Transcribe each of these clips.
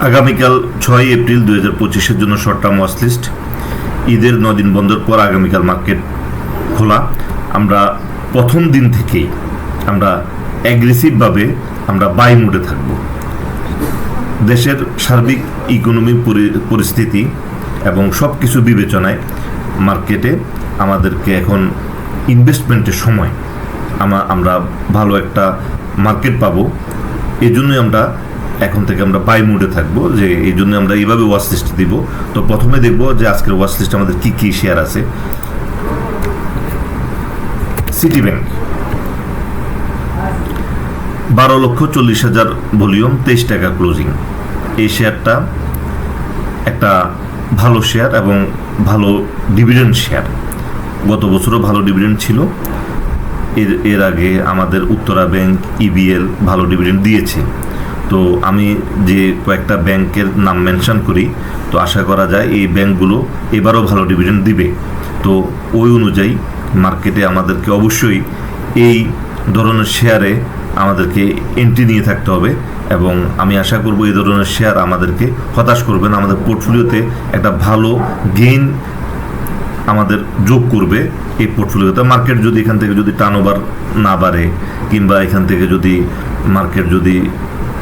আগামীকাল ছয় এপ্রিল দুই হাজার পঁচিশের জন্য শর্ট টার্ম ওয়াচ লিস্ট। ঈদের নদিন বন্ধের পর আগামীকাল মার্কেট খোলা। আমরা প্রথম দিন থেকেই আমরা অ্যাগ্রেসিভভাবে আমরা বাই মুডে থাকব। দেশের সার্বিক ইকোনমি পরিস্থিতি এবং সব কিছু বিবেচনায় মার্কেটে আমাদেরকে এখন ইনভেস্টমেন্টের সময় আমা- আমরা ভালো একটা মার্কেট পাবো। এই জন্যই আমরা এখন থেকে আমরা বাই মুডে থাকব, যে এই জন্য আমরা এইভাবে ওয়াচ লিস্ট দিব। তো প্রথমে দেখব যে আজকের ওয়াচ লিস্ট আমাদের কি কি শেয়ার আছে। সিটি ব্যাংক বারো লক্ষ চল্লিশ হাজার ভলিউম, তেইশ টাকা ক্লোজিং এই শেয়ারটা একটা ভালো শেয়ার এবং ভালো ডিভিডেন্ড শেয়ার গত বছরও ভালো ডিভিডেন্ড ছিল। এর এর আগে আমাদের উত্তরা ব্যাংক ইবিএল ভালো ডিভিডেন্ড দিয়েছে। তো আমি যে কয়েকটা ব্যাংকের নাম মেনশন করি, তো আশা করা যায় এই ব্যাংকগুলো এবারও ভালো ডিভিডেন্ড দিবে। তো ওই অনুযায়ী মার্কেটে আমাদেরকে অবশ্যই এই ধরনের শেয়ারে আমাদেরকে এন্ট্রি নিয়ে থাকতে হবে এবং আমি আশা করব এই ধরনের শেয়ার আমাদেরকে হতাশ করবে না, আমাদের পোর্টফোলিওতে একটা ভালো গেইন আমাদের যোগ করবে এই পোর্টফোলিওতে মার্কেট যদি এখান থেকে যদি টার্নওভার না বাড়ে, কিংবা এখান থেকে যদি মার্কেট যদি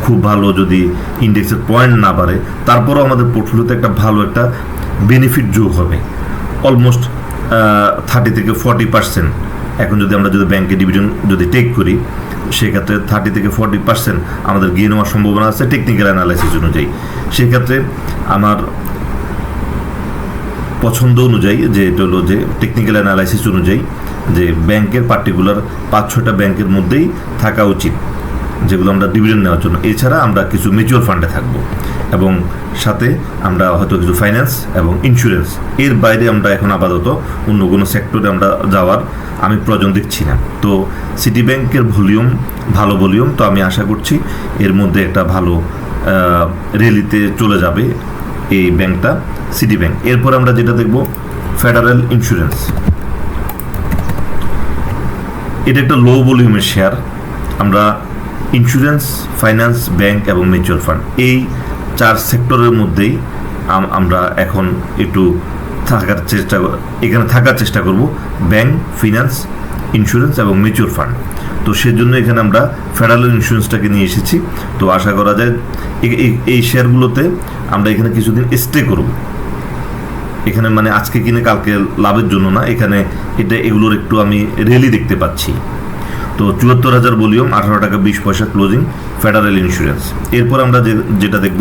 খুব ভালো যদি ইন্ডেক্সের পয়েন্ট না বাড়ে, তারপরেও আমাদের পোর্টফোলিওতে একটা ভালো একটা বেনিফিট যোগ হবে। অলমোস্ট থার্টি থেকে ফর্টি পার্সেন্ট এখন যদি আমরা যদি ব্যাংকে ডিভিডেন্ড যদি টেক করি, সেক্ষেত্রে থার্টি থেকে ফর্টি পার্সেন্ট আমাদের গিয়ে নেওয়ার সম্ভাবনা আছে টেকনিক্যাল অ্যানালাইসিস অনুযায়ী। সেক্ষেত্রে আমার পছন্দ অনুযায়ী যে এটা হলো যে টেকনিক্যাল অ্যানালাইসিস অনুযায়ী যে ব্যাংকের পার্টিকুলার পাঁচ ছটা ব্যাংকের মধ্যেই থাকা উচিত। যেগুলো আমরা ডিভিডেন্ড নেওয়ার জন্য। এছাড়া আমরা কিছু মিউচুয়াল ফান্ডে থাকব। এবং সাথে আমরা হয়তো কিছু ফাইন্যান্স এবং ইন্স্যুরেন্স এর বাইরে আমরা এখন আপাতত অন্য কোনো সেক্টরে আমরা যাওয়ার আমি প্রয়োজন দেখছি না। তো সিটি ব্যাংকের ভলিউম ভালো ভলিউম তো আমি আশা করছি এর মধ্যে একটা ভালো রেলিতে চলে যাবে এই ব্যাংকটা সিটি ব্যাংক এরপর আমরা যেটা দেখব ফেডারেল ইন্স্যুরেন্স এটা একটা লো ভলিউমের শেয়ার আমরা ইন্স্যুরেন্স ফাইন্যান্স ব্যাংক এবং মিউচুয়াল ফান্ড এই চার সেক্টরের মধ্যেই আমরা এখন একটু থাকার চেষ্টা এখানে থাকার চেষ্টা করব ব্যাংক ফিনান্স ইন্স্যুরেন্স এবং মিউচুয়াল ফান্ড তো সেজন্য এখানে আমরা ফেডারেল ইন্স্যুরেন্সটাকে নিয়ে এসেছি তো আশা করা যায় এই শেয়ারগুলোতে আমরা এখানে কিছুদিন স্টে করব এখানে মানে আজকে কিনে কালকে লাভের জন্য না এখানে এটা এগুলোর একটু আমি রেলি দেখতে পাচ্ছি তো চুয়াত্তর হাজার ভলিউম, আঠারো টাকা বিশ পয়সা ক্লোজিং ফেডারেল ইন্স্যুরেন্স এরপর আমরা যেটা দেখব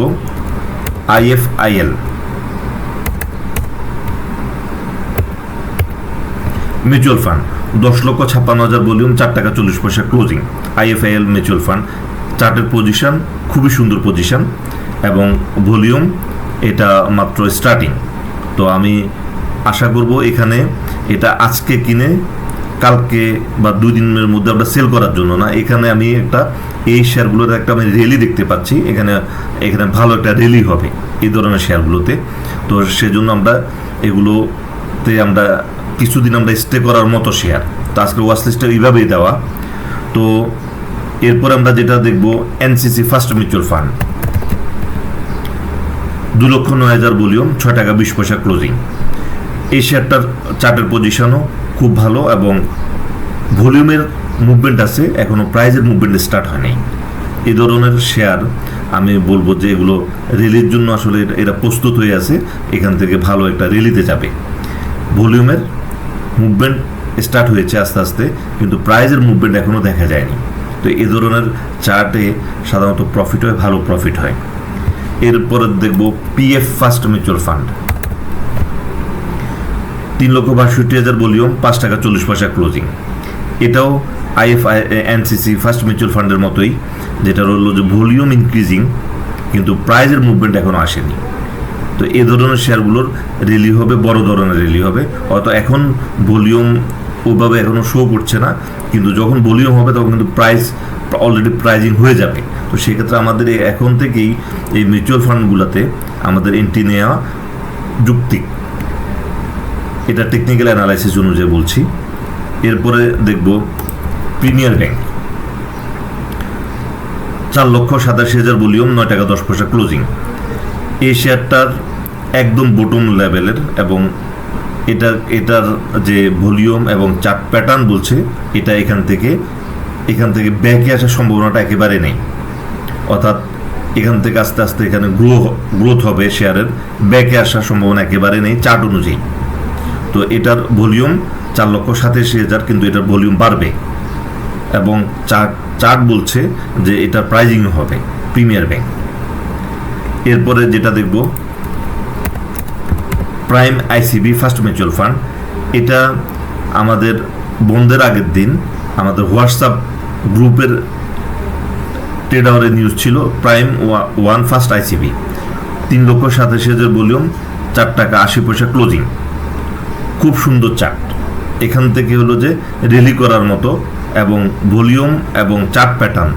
আইএফআইএল মিউচুয়াল ফান্ড দশ লক্ষ ছাপ্পান্ন হাজার ভলিউম, চার টাকা চল্লিশ পয়সা ক্লোজিং আইএফআইএল মিউচুয়াল ফান্ড চার্টের পজিশন খুবই সুন্দর পজিশন এবং ভলিউম, এটা মাত্র স্টার্টিং তো আমি আশা করব এখানে এটা আজকে কিনে কালকে বা দুই দিনের মধ্যে আমরা সেল করার জন্য না, এখানে আমি একটা এই শেয়ারগুলোতে একটা আমি রেলি দেখতে পাচ্ছি, এখানে এখানে ভালো একটা রেলি হবে এই ধরনের শেয়ারগুলোতে তো সেজন্য আমরা এগুলোতে আমরা কিছুদিন আমরা স্টে করার মতো শেয়ার তো আজকে ওয়াচ লিস্টটা এইভাবেই দেওয়া। তো এরপর আমরা যেটা দেখব এনসিসি ফার্স্ট মিউচুয়াল ফান্ড দু লক্ষ নয় হাজার ভলিউম ছয় টাকা বিশ পয়সা ক্লোজিং এই শেয়ারটার চার্টের পজিশনও খুব ভালো এবং ভলিউমের মুভমেন্ট আছে এখনও প্রাইজের মুভমেন্ট স্টার্ট হয়নি। এই ধরনের শেয়ার আমি বলব যে এগুলো রেলির জন্য আসলে এরা- এরা প্রস্তুত হয়ে আছে, এখান থেকে ভালো একটা রেলিতে যাবে। ভলিউমের মুভমেন্ট স্টার্ট হয়েছে আস্তে আস্তে, কিন্তু প্রাইজের মুভমেন্ট এখনও দেখা যায়নি। তো এ ধরনের চার্টে সাধারণত প্রফিট হয়, ভালো প্রফিট হয়। এরপরে দেখব পিএফ ফার্স্ট মিউচুয়াল ফান্ড তিন লক্ষ বাষট্টি হাজার ভলিউম, পাঁচ টাকা চল্লিশ পয়সা ক্লোজিং এটাও আইএফআই, এনসিসি, ফার্স্ট মিউচুয়াল ফান্ডের মতোই যেটা হলো যে ভলিউম ইনক্রিজিং কিন্তু প্রাইজের মুভমেন্ট এখনও আসেনি। তো এ ধরনের শেয়ারগুলোর রেলি হবে, বড় ধরনের রেলি হবে। অত এখন ভলিউম ওইভাবে এখনও শো করছে না, কিন্তু যখন ভলিউম হবে, তখন কিন্তু প্রাইস অলরেডি প্রাইজিং হয়ে যাবে। তো সেক্ষেত্রে আমাদের এখন থেকেই এই মিউচুয়াল ফান্ডগুলোতে আমাদের এন্ট্রি নেওয়া যুক্তি। এটা টেকনিক্যাল অ্যানালাইসিস অনুযায়ী বলছি। এরপরে দেখব প্রিমিয়ার ব্যাংক চার লক্ষ সাতাশি হাজার ভলিউম, নয় টাকা দশ পয়সা ক্লোজিং এই শেয়ারটার একদম বটম লেভেলের এবং এটা এটার যে ভলিউম এবং চার্ট প্যাটার্ন বলছে, এটা এখান থেকে এখান থেকে ব্যাকে আসার সম্ভাবনাটা একেবারে নেই। অর্থাৎ এখান থেকে আস্তে আস্তে এখানে গ্রো গ্রোথ হবে শেয়ারের। ব্যাকে আসার সম্ভাবনা একেবারে নেই, চার্ট অনুযায়ী। তো এটার ভলিউম চার লক্ষ সাতাশি হাজার, কিন্তু এটার ভলিউম বাড়বে। এবং চার্ট চার্ট বলছে যে এটা প্রাইজিং হবে প্রিমিয়ার ব্যাংক এরপরে যেটা দেখব prime ICB first mutual fund এটা আমাদের বন্ধের আগের দিন আমাদের হোয়াটসঅ্যাপ গ্রুপের ট্রেড আওয়ারের নিউজ ছিল প্রাইম ওয়ান ফার্স্ট আইসিবি তিন লক্ষ সাতাশি হাজার ভলিউম, চার টাকা আশি পয়সা ক্লোজিং খুব সুন্দর চার্ট এখান থেকে হলো যে রেলি করার মতো এবং ভলিউম এবং চার্ট প্যাটার্ন।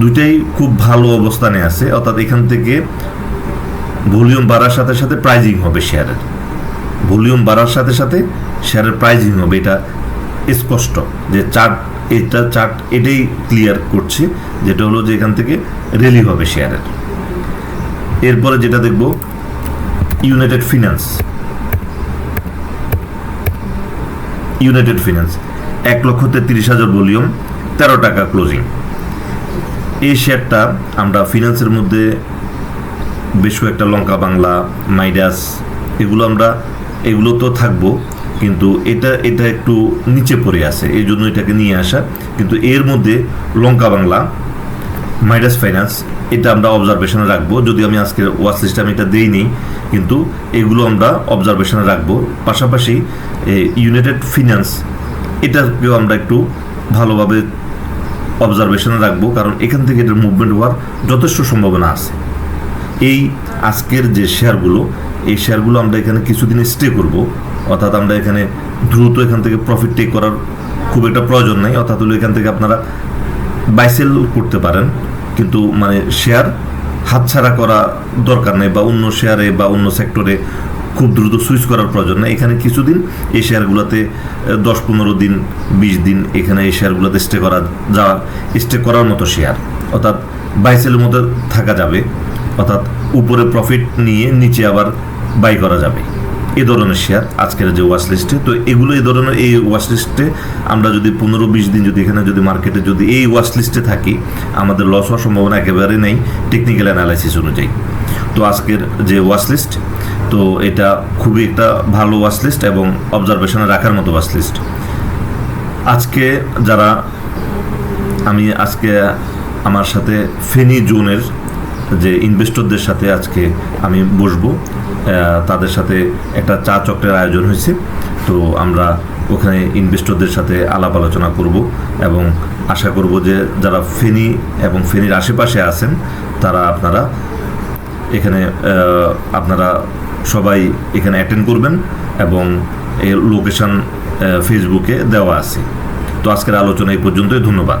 দুইটাই খুব ভালো অবস্থানে আছে, অর্থাৎ এখান থেকে ভলিউম বাড়ার সাথে সাথে প্রাইজিং হবে শেয়ারের। ভলিউম বাড়ার সাথে সাথে শেয়ারের প্রাইজিং হবে, এটা স্পষ্ট যে চার্ট এটা চার্ট এটাই ক্লিয়ার করছে, যেটা হলো যে এখান থেকে রেলি হবে শেয়ারের। এরপরে যেটা দেখব, ইউনাইটেড ফিনান্স। ইউনাইটেড ফিনান্স এক লক্ষ তেত্রিশ হাজার ভলিউম তেরো টাকা ক্লোজিং এই শেয়ারটা আমরা ফিনান্সের মধ্যে বেশ কয়েকটা লঙ্কা, বাংলা, মাইডাস, এগুলো আমরা, এগুলো তো থাকব, কিন্তু এটা এটা একটু নিচে পড়ে আছে, এই জন্য এটাকে নিয়ে আসা। কিন্তু এর মধ্যে লঙ্কা, বাংলা, মাইডাস ফাইন্যান্স এটা আমরা অবজারভেশনে রাখব। যদি আমি আজকে ওয়াচ লিস্টে আমি এটা দিইনি, কিন্তু এগুলো আমরা অবজারভেশনে রাখব। পাশাপাশি ইউনাইটেড ফিনান্স এটাকেও আমরা একটু ভালোভাবে অবজারভেশনে রাখব, কারণ এখান থেকে এটার মুভমেন্ট হওয়ার যথেষ্ট সম্ভাবনা আছে। এই আজকের যে শেয়ারগুলো এই শেয়ারগুলো আমরা এখানে কিছুদিন স্টে করব। অর্থাৎ আমরা এখানে দ্রুত এখান থেকে প্রফিট টেক করার খুব একটা প্রয়োজন নাই। অর্থাৎ হলো এখান থেকে আপনারা বাইসেল করতে পারেন। কিন্তু মানে শেয়ার হাতছাড়া করা দরকার নেই বা অন্য শেয়ারে বা অন্য সেক্টরে খুব দ্রুত সুইচ করার প্রয়োজন নেই। এখানে কিছুদিন এই শেয়ারগুলোতে দশ, পনেরো দিন, বিশ দিন এখানে এই শেয়ারগুলোতে স্টে করা যা স্টে করার মতো শেয়ার অর্থাৎ বাইসেলের মধ্যে থাকা যাবে। অর্থাৎ উপরে প্রফিট নিয়ে নিচে আবার বাই করা যাবে। এই ধরনের শেয়ার আজকের যে ওয়াচ লিস্টে তো এগুলো এই ধরনের এই ওয়াচ লিস্টে আমরা যদি পনেরো বিশ দিন যদি এখানে যদি মার্কেটে যদি এই ওয়াচ লিস্টে থাকি, আমাদের লস হওয়ার সম্ভাবনা একেবারে নেই টেকনিক্যাল অ্যানালাইসিস অনুযায়ী। তো আজকের যে ওয়াচ লিস্ট তো এটা খুবই একটা ভালো ওয়াচ লিস্ট এবং অবজারভেশনে রাখার মতো ওয়াচ লিস্ট আজকে যারা আমি আজকে আমার সাথে ফেনি জোনের যে ইনভেস্টরদের সাথে আজকে আমি বসবো তাদের সাথে একটা চা চক্রের আয়োজন হয়েছে। তো আমরা ওখানে ইনভেস্টরদের সাথে আলাপ আলোচনা করব এবং আশা করব যে যারা ফেনি এবং ফেনির আশেপাশে আছেন, তারা আপনারা এখানে আপনারা সবাই এখানে অ্যাটেন্ড করবেন এবং এর লোকেশন ফেসবুকে দেওয়া আছে। তো আজকের আলোচনা এই পর্যন্তই, ধন্যবাদ।